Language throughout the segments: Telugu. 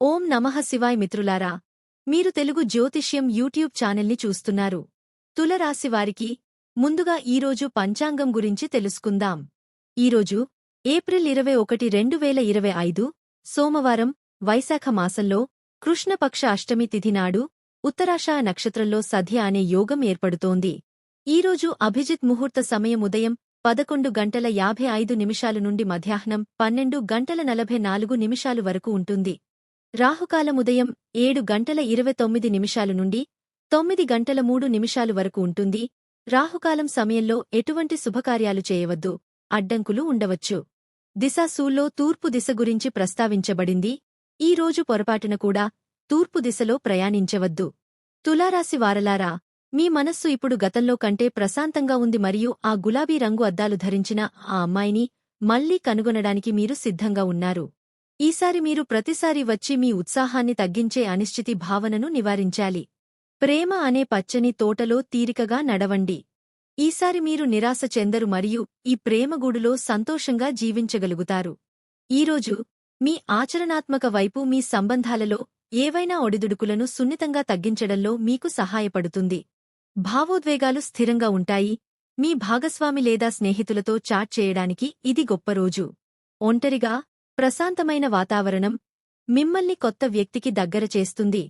ఓం నమః శివాయ్ మిత్రులారా మీరు తెలుగు జ్యోతిష్యం యూట్యూబ్ ఛానల్ని చూస్తున్నారు. తులరాశివారికి ముందుగా ఈరోజు పంచాంగం గురించి తెలుసుకుందాం. ఈరోజు ఏప్రిల్ ఇరవై ఒకటి రెండు వేల ఇరవై ఐదు సోమవారం వైశాఖ మాసంలో కృష్ణపక్ష అష్టమి తిథి నాడు ఉత్తరాషాఢ నక్షత్రంలో సధ్య అనే యోగం ఏర్పడుతోంది. ఈరోజు అభిజిత్ ముహూర్త సమయం ఉదయం పదకొండు గంటల యాభై ఐదు నిమిషాలు నుండి మధ్యాహ్నం పన్నెండు గంటల నలభై నాలుగు నిమిషాలు వరకు ఉంటుంది. రాహుకాలం ఉదయం ఏడు గంటల ఇరవై తొమ్మిది నిమిషాలు నుండి తొమ్మిది గంటల మూడు నిమిషాలు వరకు ఉంటుంది. రాహుకాలం సమయంలో ఎటువంటి శుభకార్యాలు చేయవద్దు. అడ్డంకులు ఉండవచ్చు. దిశాసూల్లో తూర్పు దిశ గురించి ప్రస్తావించబడింది. ఈ రోజు పొరపాటున కూడా తూర్పు దిశలో ప్రయాణించవద్దు. తులారాశి వారలారా మీ మనస్సు ఇప్పుడు గతంలో కంటే ప్రశాంతంగా ఉంది మరియు ఆ గులాబీ రంగు అద్దాలు ధరించిన ఆ అమ్మాయిని మళ్ళీ కనుగొనడానికి మీరు సిద్ధంగా ఉన్నారు. ఈసారి మీరు ప్రతిసారి వచ్చి మీ ఉత్సాహాన్ని తగ్గించే అనిశ్చితి భావనను నివారించాలి. ప్రేమ అనే పచ్చని తోటలో తీరికగా నడవండి. ఈసారి మీరు నిరాశ చెందరు మరియు ఈ ప్రేమగూడులో సంతోషంగా జీవించగలుగుతారు. ఈరోజు మీ ఆచరణాత్మక వైపు మీ సంబంధాలలో ఏవైనా ఒడిదుడుకులను సున్నితంగా తగ్గించడంలో మీకు సహాయపడుతుంది. భావోద్వేగాలు స్థిరంగా ఉంటాయి. మీ భాగస్వామి లేదా స్నేహితులతో చాట్ చేయడానికి ఇది గొప్ప రోజు. ఒంటరిగా ప్రశాంతమైన వాతావరణం మిమ్మల్ని కొత్త వ్యక్తికి దగ్గర చేస్తుంది.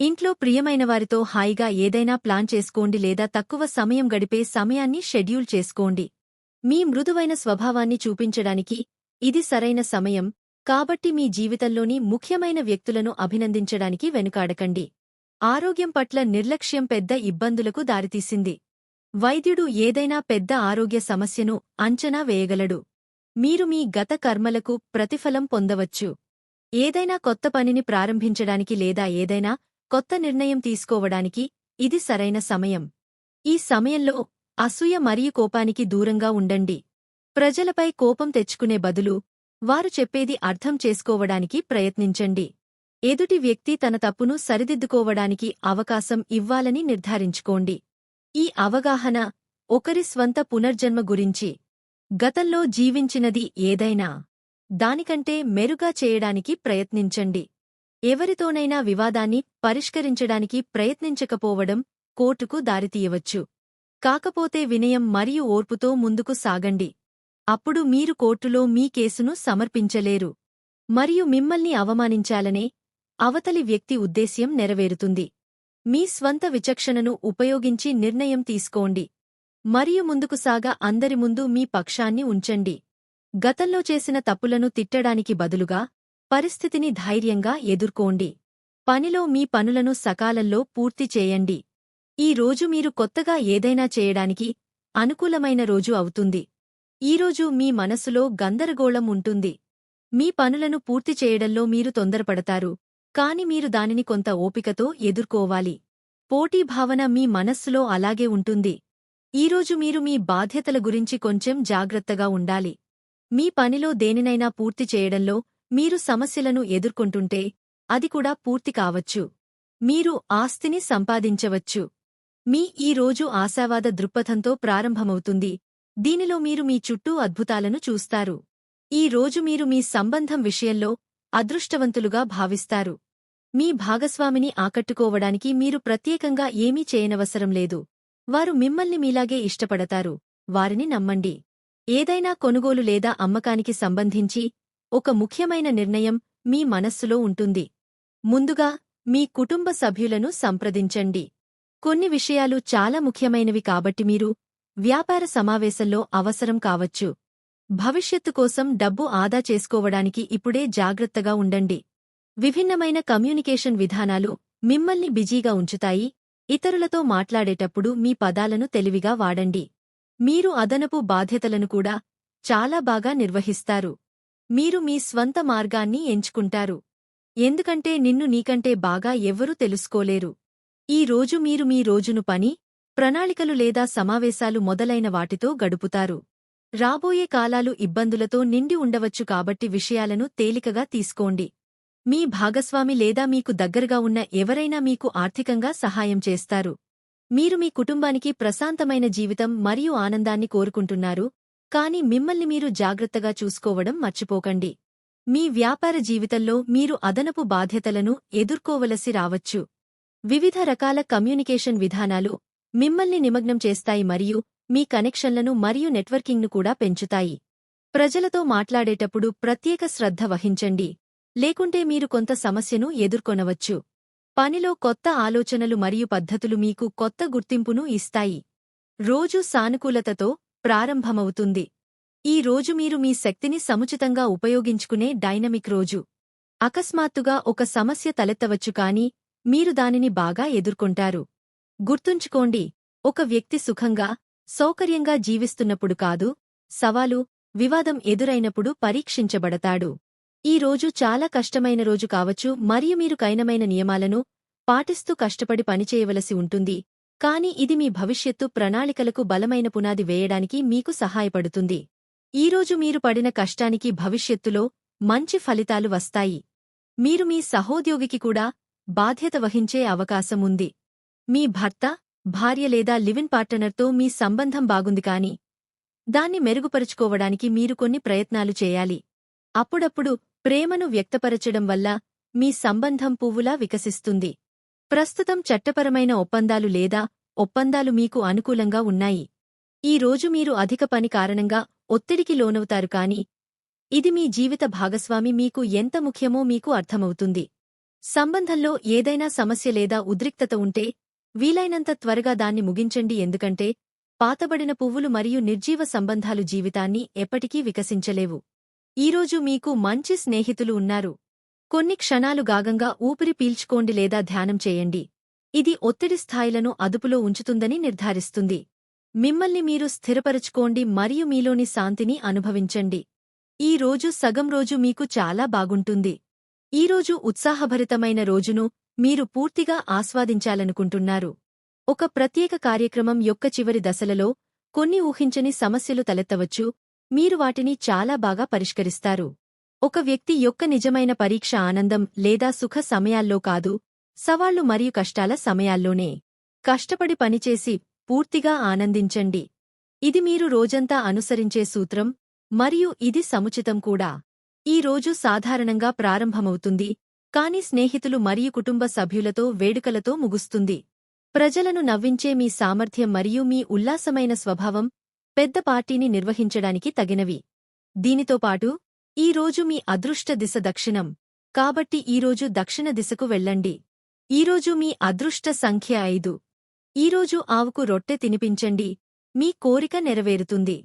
ఇంట్లో ప్రియమైనవారితో హాయిగా ఏదైనా ప్లాన్ చేసుకోండి లేదా తక్కువ సమయం గడిపే సమయాన్ని షెడ్యూల్ చేసుకోండి. మీ మృదువైన స్వభావాన్ని చూపించడానికి ఇది సరైన సమయం కాబట్టి మీ జీవితంలోని ముఖ్యమైన వ్యక్తులను అభినందించడానికి వెనుకాడకండి. ఆరోగ్యం పట్ల నిర్లక్ష్యం పెద్ద ఇబ్బందులకు దారితీసింది. వైద్యుడు ఏదైనా పెద్ద ఆరోగ్య సమస్యను అంచనా వేయగలడు. మీరు మీ గత కర్మలకు ప్రతిఫలం పొందవచ్చు. ఏదైనా కొత్త పనిని ప్రారంభించడానికి లేదా ఏదైనా కొత్త నిర్ణయం తీసుకోవడానికి ఇది సరైన సమయం. ఈ సమయంలో అసూయ మరియు కోపానికి దూరంగా ఉండండి. ప్రజలపై కోపం తెచ్చుకునే బదులు వారు చెప్పేది అర్థం చేసుకోవడానికి ప్రయత్నించండి. ఎదుటి వ్యక్తి తన తప్పును సరిదిద్దుకోవడానికి అవకాశం ఇవ్వాలని నిర్ధారించుకోండి. ఈ అవగాహన ఒకరి స్వంత పునర్జన్మ గురించి గతంలో జీవించినది ఏదైనా దానికంటే మెరుగా చేయడానికి ప్రయత్నించండి. ఎవరితోనైనా వివాదాన్ని పరిష్కరించడానికి ప్రయత్నించకపోవడం కోర్టుకు దారితీయవచ్చు. కాకపోతే వినయం మరియు ఓర్పుతో ముందుకు సాగండి. అప్పుడు మీరు కోర్టులో మీ కేసును సమర్పించలేరు. మరియు మిమ్మల్ని అవమానించాలనే అవతలి వ్యక్తి ఉద్దేశ్యం నెరవేరుతుంది. మీ స్వంత విచక్షణను ఉపయోగించి నిర్ణయం తీసుకోండి. మరియు ముందుకు సాగా అందరి ముందు మీ పక్షాన్ని ఉంచండి. గతంలో చేసిన తప్పులను తిట్టడానికి బదులుగా పరిస్థితిని ధైర్యంగా ఎదుర్కోండి. పనిలో మీ పనులను సకాలంలో పూర్తి చేయండి. ఈ రోజు మీరు కొత్తగా ఏదైనా చేయడానికి అనుకూలమైన రోజు అవుతుంది. ఈరోజు మీ మనసులో గందరగోళం ఉంటుంది. మీ పనులను పూర్తి చేయడంలో మీరు తొందరపడతారు. కాని మీరు దానిని కొంత ఓపికతో ఎదుర్కోవాలి. పోటీ భావన మీ మనస్సులో అలాగే ఉంటుంది. ఈరోజు మీరు మీ బాధ్యతల గురించి కొంచెం జాగ్రత్తగా ఉండాలి. మీ పనిలో దేనినైనా పూర్తి చేయడంలో మీరు సమస్యలను ఎదుర్కొంటుంటే అది కూడా పూర్తి కావచ్చు. మీరు ఆస్తిని సంపాదించవచ్చు. మీ ఈ రోజు ఆశావాద దృక్పథంతో ప్రారంభమవుతుంది. దీనిలో మీరు మీ చుట్టూ అద్భుతాలను చూస్తారు. ఈ రోజు మీరు మీ సంబంధం విషయంలో అదృష్టవంతులుగా భావిస్తారు. మీ భాగస్వామిని ఆకట్టుకోవడానికి మీరు ప్రత్యేకంగా ఏమీ చేయనవసరం లేదు. వారు మిమ్మల్ని మీలాగే ఇష్టపడతారు. వారిని నమ్మండి. ఏదైనా కొనుగోలు లేదా అమ్మకానికి సంబంధించి ఒక ముఖ్యమైన నిర్ణయం మీ మనస్సులో ఉంటుంది. ముందుగా మీ కుటుంబ సభ్యులను సంప్రదించండి. కొన్ని విషయాలు చాలా ముఖ్యమైనవి కాబట్టి మీరు వ్యాపార సమావేశంలో అవసరం కావచ్చు. భవిష్యత్తు కోసం డబ్బు ఆదా చేసుకోవడానికి ఇప్పుడే జాగ్రత్తగా ఉండండి. విభిన్నమైన కమ్యూనికేషన్ విధానాలు మిమ్మల్ని బిజీగా ఉంచుతాయి. ఇతరులతో మాట్లాడేటప్పుడు మీ పదాలను తెలివిగా వాడండి. మీరు అదనపు బాధ్యతలను కూడా చాలా బాగా నిర్వహిస్తారు. మీరు మీ స్వంత మార్గాన్ని ఎంచుకుంటారు. ఎందుకంటే నిన్ను నీకంటే బాగా ఎవ్వరూ తెలుసుకోలేరు. ఈ రోజు మీరు మీ రోజును పని ప్రణాళికలు లేదా సమావేశాలు మొదలైన వాటితో గడుపుతారు. రాబోయే కాలాలు ఇబ్బందులతో నిండి ఉండవచ్చు కాబట్టి విషయాలను తేలికగా తీసుకోండి. మీ భాగస్వామి లేదా మీకు దగ్గరగా ఉన్న ఎవరైనా మీకు ఆర్థికంగా సహాయం చేస్తారు. మీరు మీ కుటుంబానికి ప్రశాంతమైన జీవితం మరియు ఆనందాన్ని కోరుకుంటున్నారు కాని మిమ్మల్ని మీరు జాగ్రత్తగా చూసుకోవడం మర్చిపోకండి. మీ వ్యాపార జీవితంలో మీరు అదనపు బాధ్యతలను ఎదుర్కోవలసి రావచ్చు. వివిధ రకాల కమ్యూనికేషన్ విధానాలు మిమ్మల్ని నిమగ్నం చేస్తాయి మరియు మీ కనెక్షన్లను మరియు నెట్వర్కింగ్ను కూడా పెంచుతాయి. ప్రజలతో మాట్లాడేటప్పుడు ప్రత్యేక శ్రద్ధ వహించండి. లేకుంటే మీరు కొంత సమస్యను ఎదుర్కొనవచ్చు. పనిలో కొత్త ఆలోచనలు మరియు పద్ధతులు మీకు కొత్త గుర్తింపును ఇస్తాయి. రోజు సానుకూలతతో ప్రారంభమవుతుంది. ఈ రోజు మీరు మీ శక్తిని సముచితంగా ఉపయోగించుకునే డైనమిక్ రోజు. అకస్మాత్తుగా ఒక సమస్య తలెత్తవచ్చు కాని మీరు దానిని బాగా ఎదుర్కొంటారు. గుర్తుంచుకోండి ఒక వ్యక్తి సుఖంగా సౌకర్యంగా జీవిస్తున్నప్పుడు కాదు సవాలు వివాదం ఎదురైనప్పుడు పరీక్షించబడతాడు. ఈ రోజు చాలా కష్టమైన రోజు కావచ్చు మరియు మీరు కైనమైన నియమాలను పాటిస్తూ కష్టపడి పనిచేయవలసి ఉంటుంది. కాని ఇది మీ భవిష్యత్తు ప్రణాళికలకు బలమైన పునాది వేయడానికి మీకు సహాయపడుతుంది. ఈరోజు మీరు పడిన కష్టానికి భవిష్యత్తులో మంచి ఫలితాలు వస్తాయి. మీరు మీ సహోద్యోగికి కూడా బాధ్యత వహించే అవకాశం ఉంది. మీ భర్త భార్య లేదా లివిన్ పార్టనర్తో మీ సంబంధం బాగుంది కాని దాన్ని మెరుగుపరుచుకోవడానికి మీరు కొన్ని ప్రయత్నాలు చేయాలి. అప్పుడప్పుడు ప్రేమను వ్యక్తపరచడం వల్ల మీ సంబంధం పువ్వులా వికసిస్తుంది. ప్రస్తుతం చట్టపరమైన ఒప్పందాలు లేదా ఒప్పందాలు మీకు అనుకూలంగా ఉన్నాయి. ఈ రోజు మీరు అధిక పని కారణంగా ఒత్తిడికి లోనవుతారు కాని ఇది మీ జీవిత భాగస్వామి మీకు ఎంత ముఖ్యమో మీకు అర్థమవుతుంది. సంబంధంలో ఏదైనా సమస్య లేదా ఉద్రిక్తత ఉంటే వీలైనంత త్వరగా దాన్ని ముగించండి ఎందుకంటే పాతబడిన పువ్వులు మరియు నిర్జీవ సంబంధాలు జీవితాన్ని ఎప్పటికీ వికసించలేవు. ఈరోజు మీకు మంచి స్నేహితులు ఉన్నారు. కొన్ని క్షణాలు గాగంగా ఊపిరి పీల్చుకోండి లేదా ధ్యానం చేయండి. ఇది ఒత్తిడి స్థాయిలను అదుపులో ఉంచుతుందని నిర్ధారిస్తుంది. మిమ్మల్ని మీరు స్థిరపరచుకోండి మరియు మీలోని శాంతిని అనుభవించండి. ఈ రోజు సగం రోజు మీకు చాలా బాగుంటుంది. ఈరోజు ఉత్సాహభరితమైన రోజును మీరు పూర్తిగా ఆస్వాదించాలనుకుంటున్నారు. ఒక ప్రత్యేక కార్యక్రమం యొక్క చివరి దశలలో కొన్ని ఊహించని సమస్యలు తలెత్తవచ్చు. మీరు వాటిని చాలా బాగా పరిష్కరిస్తారు. ఒక వ్యక్తి యొక్క నిజమైన పరీక్ష ఆనందం లేదా సుఖ సమయాల్లో కాదు సవాళ్ళు మరియు కష్టాల సమయాల్లోనే. కష్టపడి పనిచేసి పూర్తిగా ఆనందించండి. ఇది మీరు రోజంతా అనుసరించే సూత్రం మరియు ఇది సముచితం కూడా. ఈ రోజు సాధారణంగా ప్రారంభమవుతుంది కాని స్నేహితులు మరియు కుటుంబ సభ్యులతో వేడుకలతో ముగుస్తుంది. ప్రజలను నవ్వించే మీ సామర్థ్యం మరియు మీ ఉల్లాసమైన స్వభావం పెద్ద పార్టీని నిర్వహించడానికి తగినవి. దీనితో పాటు ఈ రోజు మీ అదృష్ట దిశ దక్షిణం. కాబట్టి ఈరోజు దక్షిణ దిశకు వెళ్ళండి. ఈరోజు మీ అదృష్ట సంఖ్య ఐదు. ఈరోజు ఆవుకు రొట్టె తినిపించండి. మీ కోరిక నెరవేరుతుంది.